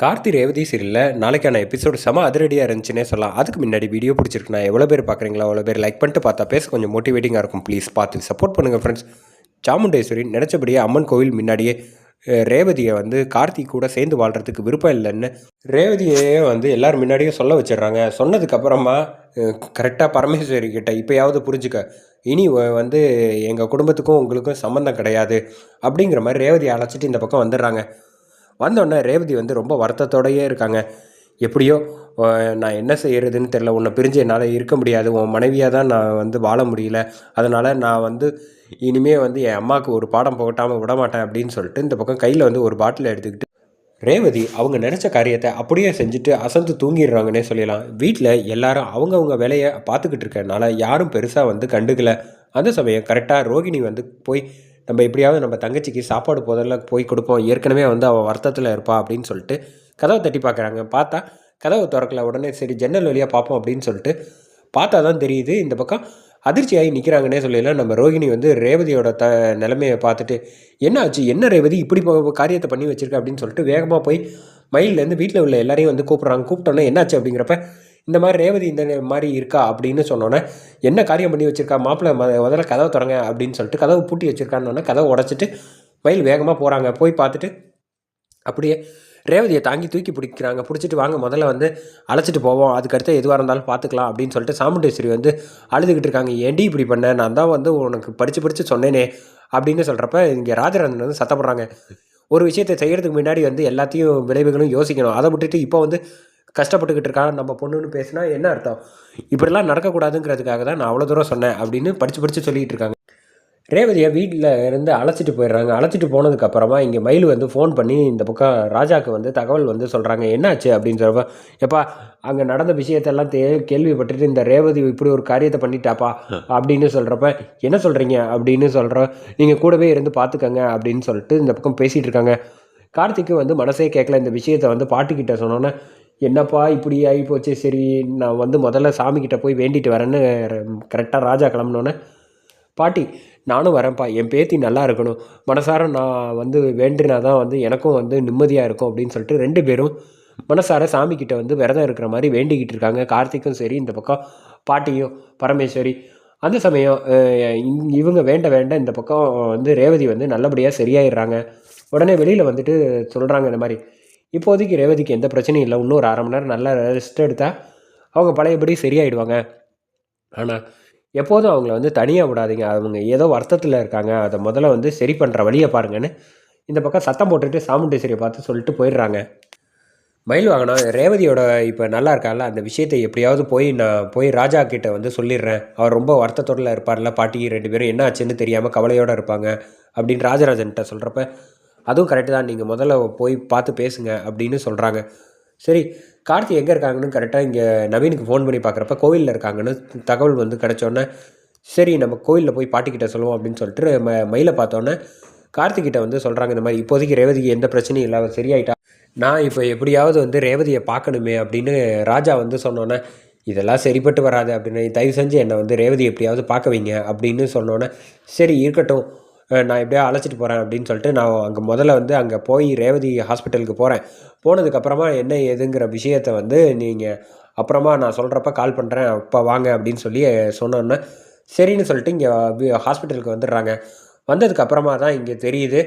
கார்த்தி ரேவதி சீரியலில் நாளைக்கான எபிசோடு செம அதிரடியாக இருந்துச்சுன்னே சொல்லலாம். அதுக்கு முன்னாடி வீடியோ பிடிச்சிருக்குண்ணா எவ்வளோ பேர் பார்க்குறீங்களா அவ்வளோ பேர் லைக் பண்ணிட்டு பார்த்தா பேச கொஞ்சம் மோட்டிவேட்டிங்காக இருக்கும். ப்ளீஸ் பார்த்து சப்போர்ட் பண்ணுங்கள் ஃப்ரெண்ட்ஸ் சாமுண்டேஸ்வரி நினச்சபடியே அம்மன் கோவில் முன்னாடியே ரேவதியை வந்து கார்த்தி கூட சேர்ந்து வாழ்கிறதுக்கு விருப்பம் இல்லைன்னு ரேவதியே வந்து எல்லார் முன்னாடியும் சொல்ல வச்சிடுறாங்க. சொன்னதுக்கப்புறமா கரெக்டாக பரமேஸ்வரி கிட்ட இப்போயாவது புரிஞ்சுக்க. இனி வந்து எங்கள் குடும்பத்துக்கும் உங்களுக்கும் சம்மந்தம் கிடையாது. அப்படிங்கிற மாதிரி ரேவதியை அழைச்சிட்டு இந்த பக்கம் வந்துடுறாங்க. வந்தோடனே ரேவதி வந்து ரொம்ப வருத்தத்தோடயே இருக்காங்க. எப்படியோ நான் என்ன செய்யறதுன்னு தெரில உன்னை பிரிஞ்சு என்னால் இருக்க முடியாது. உன் மனைவியாக தான் நான் வந்து வாழ முடியல. அதனால் நான் வந்து இனிமே வந்து என் அம்மாவுக்கு ஒரு பாடம் போகட்டாமல் விட மாட்டேன் அப்படின்னு சொல்லிட்டு இந்த பக்கம் கையில் வந்து ஒரு பாட்டில் எடுத்துக்கிட்டு ரேவதி அவங்க நினச்ச காரியத்தை அப்படியே செஞ்சுட்டு அசந்து தூங்கிடுறாங்கன்னே சொல்லலாம். வீட்டில் எல்லாரும் அவங்கவுங்க வேலையை பார்த்துக்கிட்டு இருக்கனால யாரும் பெருசாக வந்து கண்டுக்கல. அந்த சமயம் கரெக்டாக ரோகிணி வந்து போய் நம்ம எப்படியாவது நம்ம தங்கச்சிக்கு சாப்பாடு முதல்ல போய் கொடுப்போம். ஏற்கனவே வந்து அவள் வருத்தத்தில் இருப்பா அப்படின்னு சொல்லிட்டு கதவை தட்டி பார்க்குறாங்க பார்த்தா கதவை திறக்கல. உடனே சரி ஜன்னல் வழியாக பார்ப்போம் அப்படின்னு சொல்லிட்டு பார்த்தா தான் தெரியுது. இந்த பக்கம் அதிர்ச்சியாகி நிற்கிறாங்கன்னே சொல்லிடலாம் நம்ம ரோகிணி வந்து ரேவதியோட த நிலைமையை பார்த்துட்டு என்ன ஆச்சு என்ன ரேவதி இப்படி காரியத்தை பண்ணி வச்சிருக்க? அப்படின்னு சொல்லிட்டு வேகமாக போய் மயிலேருந்து வீட்டில் உள்ள எல்லாரையும் வந்து கூப்பிட்றாங்க. கூப்பிட்டோன்னே என்னாச்சு? அப்படிங்கிறப்ப இந்த மாதிரி ரேவதி இந்த மாதிரி இருக்கா அப்படின்னு சொன்னோன்னே என்ன காரியம் பண்ணி வச்சிருக்கா? மாப்பிள்ளை முதல்ல கதவை திறங்க அப்படின்னு சொல்லிட்டு கதவை பூட்டி வச்சிருக்கான்னொன்னே கதவை உடச்சிட்டு மயில் வேகமாக போகிறாங்க போய் பார்த்துட்டு அப்படியே ரேவதியை தாங்கி தூக்கி பிடிக்கிறாங்க. பிடிச்சிட்டு வாங்க முதல்ல வந்து அழைச்சிட்டு போவோம். அதுக்கடுத்து எதுவாக இருந்தாலும் பார்த்துக்கலாம் அப்படின்னு சொல்லிட்டு சாமுண்டேஸ்வரி வந்து அழுதுகிட்டு இருக்காங்க. ஏண்டி இப்படி பண்ண? நான் தான் வந்து உனக்கு படித்து படித்து சொன்னேனே அப்படின்னு சொல்கிறப்ப இங்கே ராஜரந்தன் வந்து சத்தப்படுறாங்க ஒரு விஷயத்தை செய்கிறதுக்கு முன்னாடி வந்து எல்லாத்தையும் விளைவுகளும் யோசிக்கணும். அதை விட்டுட்டு இப்போ வந்து கஷ்டப்பட்டுக்கிட்டு இருக்கா நம்ம பொண்ணுன்னு பேசினா என்ன அர்த்தம்? இப்படிலாம் நடக்கக்கூடாதுங்கிறதுக்காக தான் நான் அவ்வளோ தூரம் சொன்னேன் அப்படின்னு படித்து படித்து சொல்லிகிட்டு இருக்காங்க. ரேவதியை வீட்டில் இருந்து அழைச்சிட்டு போயிடுறாங்க. அழைச்சிட்டு போனதுக்கப்புறமா இங்கே மயில் வந்து ஃபோன் பண்ணி இந்த பக்கம் ராஜாவுக்கு வந்து தகவல் வந்து சொல்கிறாங்க என்னாச்சு? அப்படின்னு சொல்கிறப்ப எப்பா அங்கே நடந்த விஷயத்தெல்லாம் தே கேள்விப்பட்டுட்டு இந்த ரேவதி இப்படி ஒரு காரியத்தை பண்ணிட்டாப்பா? அப்படின்னு சொல்கிறப்ப என்ன சொல்கிறீங்க அப்படின்னு சொல்கிறோம் நீங்கள் கூடவே இருந்து பார்த்துக்கங்க அப்படின்னு சொல்லிட்டு இந்த பக்கம் பேசிகிட்டு இருக்காங்க. கார்த்திக்கு வந்து மனசே கேட்கல இந்த விஷயத்தை வந்து பாட்டுக்கிட்ட சொன்னோன்னே என்னப்பா இப்படி ஆகி போச்சு சரி நான் வந்து முதல்ல சாமிக்கிட்ட போய் வேண்டிட்டு வரேன்னு கரெக்டாக ராஜா கிளம்பினோன்னே பாட்டி நானும் வரேன்ப்பா. என் பேத்தி நல்லா இருக்கணும். மனசார நான் வந்து வேண்டினா தான் வந்து எனக்கும் வந்து நிம்மதியாக இருக்கும் அப்படின்னு சொல்லிட்டு ரெண்டு பேரும் மனசார சாமிக்கிட்ட வந்து விரதம் இருக்கிற மாதிரி வேண்டிக்கிட்டு இருக்காங்க. கார்த்திக்கும் சரி இந்த பக்கம் பாட்டியும் பரமேஸ்வரி. அந்த சமயம் இவங்க வேண்ட வேண்ட இந்த பக்கம் வந்து ரேவதி வந்து நல்லபடியாக சரியாயிடுறாங்க. உடனே வெளியில் வந்துட்டு சொல்கிறாங்க இந்த மாதிரி இப்போதைக்கு ரேவதிக்கு எந்த பிரச்சனையும் இல்லை. இன்னும் ஒரு அரை மணி நேரம் நல்லா ரெஸ்ட் எடுத்தால் அவங்க பழையபடி சரியாயிடுவாங்க. ஆனால் எப்போதும் அவங்கள வந்து தனியாக விடாதீங்க. அவங்க ஏதோ வருத்தத்தில் இருக்காங்க. அதை முதல்ல வந்து சரி பண்ணுற வழியை பாருங்கன்னு இந்த பக்கம் சத்தம் போட்டுட்டு சாமுண்டேஸ்வரியை பார்த்து சொல்லிட்டு போயிடுறாங்க. மயில் வாங்கினா ரேவதியோட இப்போ நல்லா இருக்கால? அந்த விஷயத்தை எப்படியாவது போய் நான் போய் ராஜா கிட்ட வந்து சொல்லிடுறேன். அவர் ரொம்ப வருத்தத்தோடல இருப்பார்ல பாட்டி ரெண்டு பேரும் என்ன ஆச்சுன்னு தெரியாமல் கவலையோடு இருப்பாங்க அப்படின்னு ராஜராஜன்கிட்ட சொல்கிறப்ப அதுவும் கரெக்டு தான். நீங்கள் முதல்ல போய் பார்த்து பேசுங்க அப்படின்னு சொல்கிறாங்க சரி கார்த்தி எங்கே இருக்காங்கன்னு கரெக்டாக இங்கே நவீனுக்கு ஃபோன் பண்ணி பார்க்குறப்ப கோவிலில் இருக்காங்கன்னு தகவல் வந்து கிடச்சோன்னே சரி நம்ம கோயிலில் போய் பாட்டிக்கிட்ட சொல்லுவோம் அப்படின்னு சொல்லிட்டு ம மயிலை பார்த்தோன்னே கார்த்திகிட்ட வந்து சொல்கிறாங்க இந்த மாதிரி இப்போதைக்கு ரேவதிக்கு எந்த பிரச்சனையும் இல்லாமல் சரியாயிட்டா நான் இப்போ எப்படியாவது வந்து ரேவதியை பார்க்கணுமே அப்படின்னு ராஜா வந்து சொன்னோன்னே இதெல்லாம் சரிப்பட்டு வராது அப்படின்னு தயவு செஞ்சு என்னை வந்து ரேவதி எப்படியாவது பார்க்க வைங்க அப்படின்னு சொன்னோன்னே சரி இருக்கட்டும் நான் எப்படியா அழைச்சிட்டு போகிறேன் அப்படின்னு சொல்லிட்டு நான் அங்கே முதல்ல வந்து அங்கே போய் ரேவதி ஹாஸ்பிட்டலுக்கு போகிறேன் போனதுக்கப்புறமா என்ன ஏதுங்கிற விஷயத்தை வந்து நீங்கள் அப்புறமா நான் சொல்கிறப்ப கால் பண்ணுறேன் அப்போ வாங்க அப்படின்னு சொல்லி சொன்னோன்னே சரின்னு சொல்லிட்டு இங்கே ஹாஸ்பிட்டலுக்கு வந்துடுறாங்க. வந்ததுக்கப்புறமா தான் இங்கே தெரியுது.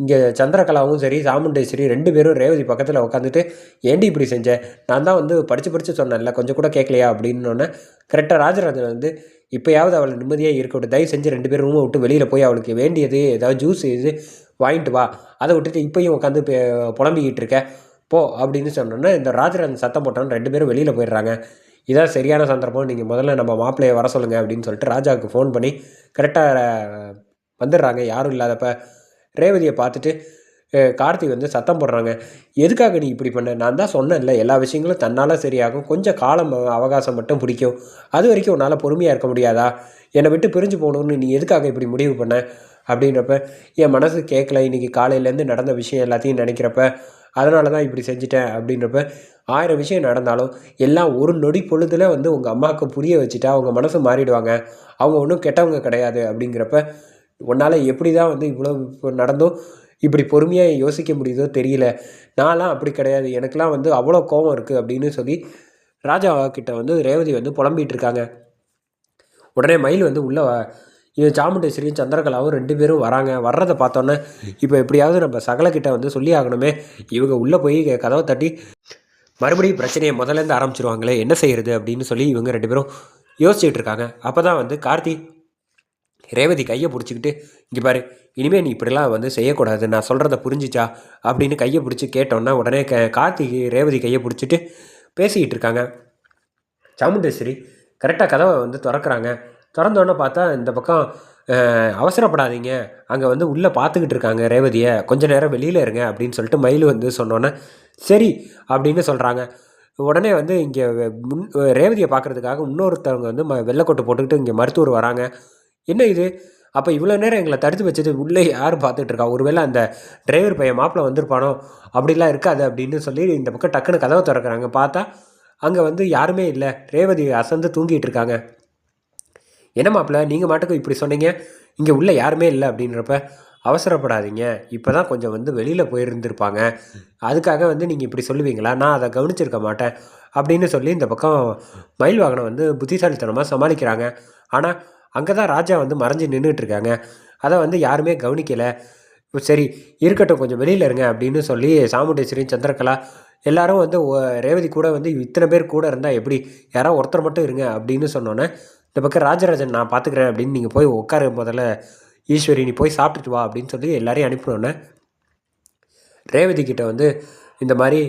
இங்கே சந்திரகலாவும் சரி சாமுண்டேஸ்வரி ரெண்டு பேரும் ரேவதி பக்கத்தில் உட்காந்துட்டு ஏண்டி இப்படி செஞ்சேன் நான் தான் வந்து படித்து படித்து சொன்னேன்ல கொஞ்சம் கூட கேட்கலையா அப்படின்னோடனே கரெக்டாக ராஜராஜன் வந்து இப்போயாவது அவளை நிம்மதியாக இருக்கட்டும். தயவு செஞ்சு ரெண்டு பேரும் ரூமை விட்டு வெளியில் போய் அவளுக்கு வேண்டியது ஏதாவது ஜூஸ் இது வாங்கிட்டு வா. அதை விட்டுட்டு இப்போயும் உட்காந்து புலம்பிக்கிட்டு இருக்க. போ அப்படின்னு சொன்னோன்னா இந்த ராஜராஜன் சத்தம் போட்டோன்னு ரெண்டு பேரும் வெளியில் போயிடுறாங்க. இதான் சரியான சந்தர்ப்பம். நீங்கள் முதல்ல நம்ம மாப்பிள்ளையை வர சொல்லுங்கள் அப்படின்னு சொல்லிட்டு ராஜாவுக்கு ஃபோன் பண்ணி கரெக்டாக வந்துடுறாங்க. யாரும் இல்லாதப்ப ரேவதியை பார்த்துட்டு கார்த்திக் கார்த்தி வந்து சத்தம் போடுறாங்க. எதுக்காக நீ இப்படி பண்ண? நான் தான் சொன்னேன்ல எல்லா விஷயங்களும் தன்னால் சரியாகும். கொஞ்சம் காலம் அவகாசம் மட்டும் பிடிக்கும். அது வரைக்கும் உன்னால் பொறுமையாக இருக்க முடியாதா? என்னை விட்டு பிரிஞ்சு போகணுன்னு நீ எதுக்காக இப்படி முடிவு பண்ண? அப்படின்றப்ப என் மனசு கேட்கல இன்னைக்கு காலையிலேருந்து நடந்த விஷயம் எல்லாத்தையும் நினைக்கிறப்ப அதனால தான் இப்படி செஞ்சுட்டேன். அப்படின்றப்ப ஆயிரம் விஷயம் நடந்தாலும் எல்லாம் ஒரு நொடி பொழுதுல வந்து உங்கள் அம்மாவுக்கு புரிய வச்சுட்டா அவங்க மனசு மாறிடுவாங்க. அவங்க ஒன்றும் கெட்டவங்க கிடையாது அப்படிங்கிறப்ப உன்னால் எப்படி தான் வந்து இவ்வளோ இப்போ நடந்தும்? இப்படி பொறுமையாக யோசிக்க முடியுதோ தெரியல. நான்லாம் அப்படி கிடையாது. எனக்கெலாம் வந்து அவ்வளோ கோவம் இருக்குது அப்படின்னு சொல்லி ராஜா கிட்ட வந்து ரேவதி வந்து புலம்பிகிட்டு இருக்காங்க. உடனே மயில் வந்து உள்ளே இவன் சாமுண்டேஸ்வரியும் சந்திரகலாவும் ரெண்டு பேரும் வராங்க. வர்றதை பார்த்தோன்னே இப்போ எப்படியாவது நம்ம சகலக்கிட்ட வந்து சொல்லி ஆகணுமே. இவங்க உள்ளே போய் கதவை தட்டி மறுபடியும் பிரச்சனையை முதலேருந்து ஆரம்பிச்சிருவாங்களே என்ன செய்கிறது அப்படின்னு சொல்லி இவங்க ரெண்டு பேரும் யோசிச்சுட்டு இருக்காங்க. அப்போ தான் வந்து கார்த்தி ரேவதி கையை பிடிச்சிக்கிட்டு இங்கே பாரு இனிமேல் நீ இப்படிலாம் வந்து செய்யக்கூடாது நான் சொல்கிறத புரிஞ்சிச்சா? அப்படின்னு கையை பிடிச்சி கேட்டோன்னா உடனே க கார்த்திக் ரேவதி கையை பிடிச்சிட்டு பேசிக்கிட்டு இருக்காங்க. சாமுண்டேஸ்வரி கரெக்டாக கதவை வந்து திறக்கிறாங்க. திறந்தோன்னே பார்த்தா இந்த பக்கம் அவசரப்படாதீங்க. அங்கே வந்து உள்ளே பார்த்துக்கிட்டு இருக்காங்க ரேவதியை. கொஞ்ச நேரம் வெளியில் இருங்க அப்படின்னு சொல்லிட்டு மயில் வந்து சொன்னோன்னே சரி அப்படின்னு சொல்கிறாங்க உடனே வந்து இங்கே முன் ரேவதியை பார்க்குறதுக்காக இன்னொருத்தவங்க வந்து ம வெள்ளைக்கோட்டு போட்டுக்கிட்டு இங்கே மருத்துவர் வராங்க. என்ன இது? அப்போ இவ்வளோ நேரம் எங்களை தடுத்து வச்சது உள்ளே யார் பார்த்துட்டு இருக்கா ஒருவேளை அந்த டிரைவர் பையன் மாப்பிள்ள வந்திருப்பானோ? அப்படிலாம் இருக்காது அப்படின்னு சொல்லி இந்த பக்கம் டக்குன்னு கதவை திறக்கிறாங்க. பார்த்தா அங்கே வந்து யாருமே இல்லை. ரேவதி அசந்து தூங்கிட்டு இருக்காங்க என்ன மாப்பிள்ள நீங்கள் மாட்டுக்கு இப்படி சொன்னீங்க? இங்கே உள்ளே யாருமே இல்லை அப்படின்றப்ப அவசரப்படாதீங்க. இப்போ தான் கொஞ்சம் வந்து வெளியில் போயிருந்திருப்பாங்க. அதுக்காக வந்து நீங்கள் இப்படி சொல்லுவீங்களா? நான் அதை கவனிச்சிருக்க மாட்டேன் அப்படின்னு சொல்லி இந்த பக்கம் மயில் வாகனம் வந்து புத்திசாலித்தனமாக சமாளிக்கிறாங்க. ஆனால் அங்கே தான் ராஜா வந்து மறைஞ்சு நின்றுட்டு இருக்காங்க அதை வந்து யாருமே கவனிக்கலை. சரி இருக்கட்டும் கொஞ்சம் வெளியில் இருங்க அப்படின்னு சொல்லி சாமுண்டேஸ்வரி சந்திரகலா எல்லாரும் வந்து ரேவதி கூட வந்து இத்தனை பேர் கூட இருந்தால் எப்படி? யாரோ ஒருத்தர் மட்டும் இருங்க அப்படின்னு சொன்னோன்னே இந்த பக்கம் ராஜராஜன் நான் பார்த்துக்கிறேன் அப்படின்னு நீங்கள் போய் உட்காரு முதல்ல. ஈஸ்வரி நீ போய் சாப்பிட்டுட்டு வா அப்படின்னு சொல்லி எல்லாரையும் அனுப்பினோன்னே ரேவதி கிட்ட வந்து இந்த மாதிரி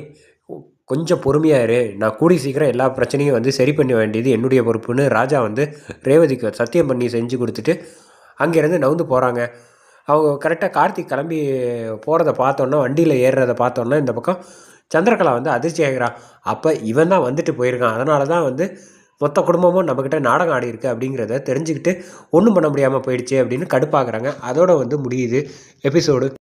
கொஞ்சம் பொறுமையாக இரு. நான் கூடி சீக்கிரம் எல்லா பிரச்சனையும் வந்து சரி பண்ண வேண்டியது என்னுடைய பொறுப்புன்னு ராஜா வந்து ரேவதிக்கு சத்தியம் பண்ணி செஞ்சு கொடுத்துட்டு அங்கேருந்து நவுந்து போகிறாங்க அவங்க கரெக்டாக கார்த்திக் கிளம்பி போகிறத பார்த்தோன்னா வண்டியில் ஏறுறத பார்த்தோன்னா இந்த பக்கம் சந்திரகலா வந்து அதிர்ச்சி ஆகிறான் அப்போ இவன் தான் வந்துட்டு போயிருக்கான். அதனால தான் வந்து மொத்த குடும்பமும் நம்மக்கிட்ட நாடகம் ஆடி இருக்கு அப்படிங்கிறத தெரிஞ்சுக்கிட்டு ஒன்றும் பண்ண முடியாமல் போயிடுச்சு அப்படின்னு கடுப்பாக்குறாங்க. அதோட வந்து முடியுது எபிசோடு.